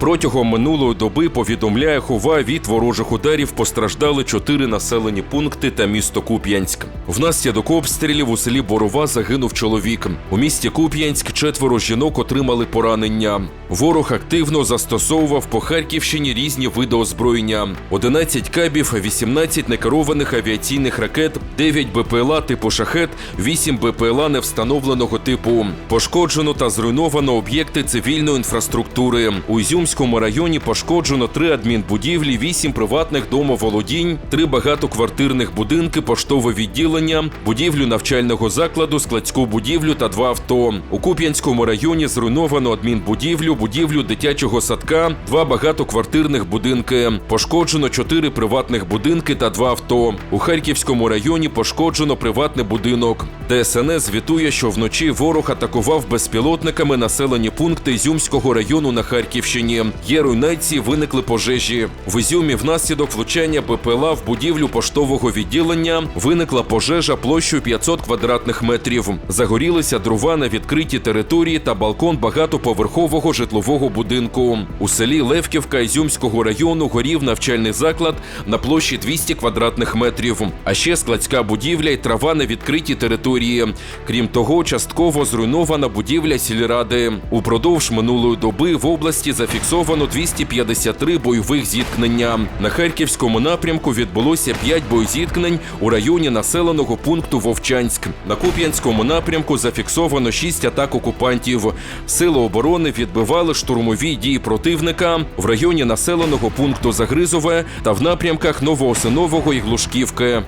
Протягом минулої доби повідомляє Хова від ворожих ударів постраждали чотири населені пункти та місто Куп'янськ. Внаслідок обстрілів у селі Борова загинув чоловік. У місті Куп'янськ четверо жінок отримали поранення. Ворог активно застосовував по Харківщині різні види озброєння: 11 кабів, 18 некерованих авіаційних ракет, 9 БПЛА типу шахет, 8 БПЛА невстановленого типу. Пошкоджено та зруйновано об'єкти цивільної інфраструктури. У Ізюмському районі пошкоджено три адмінбудівлі, 8 приватних домоволодінь, три багатоквартирних будинки, поштове відділення, будівлю навчального закладу, складську будівлю та два авто. У Куп'янському районі зруйновано адмінбудівлю, будівлю дитячого садка, два багатоквартирних будинки. Пошкоджено чотири приватних будинки та два авто. У Харківському районі пошкоджено приватний будинок. ДСНС звітує, що вночі ворог атакував безпілотниками населені пункти Ізюмського району на Харківщині. Є руйнації, виникли пожежі. В Ізюмі внаслідок влучання БПЛА в будівлю поштового відділення виникла пожежа площею 500 квадратних метрів. Загорілися дрова на відкритій території та балкон багатоповерхового житлового будинку. У селі Левківка Ізюмського району горів навчальний заклад на площі 200 квадратних метрів, а ще складська будівля і трава на відкритій території. Крім того, частково зруйнована будівля сільради. Упродовж минулої доби в області зафіксовано 253 бойових зіткнення. На харківському напрямку відбулося 5 боєзіткнень у районі населеного пункту Вовчанськ. На Куп'янському напрямку зафіксовано 6 атак окупантів. Сили оборони відбивали штурмові дії противника в районі населеного пункту Загризове та в напрямках Новоосинового і Глушківки.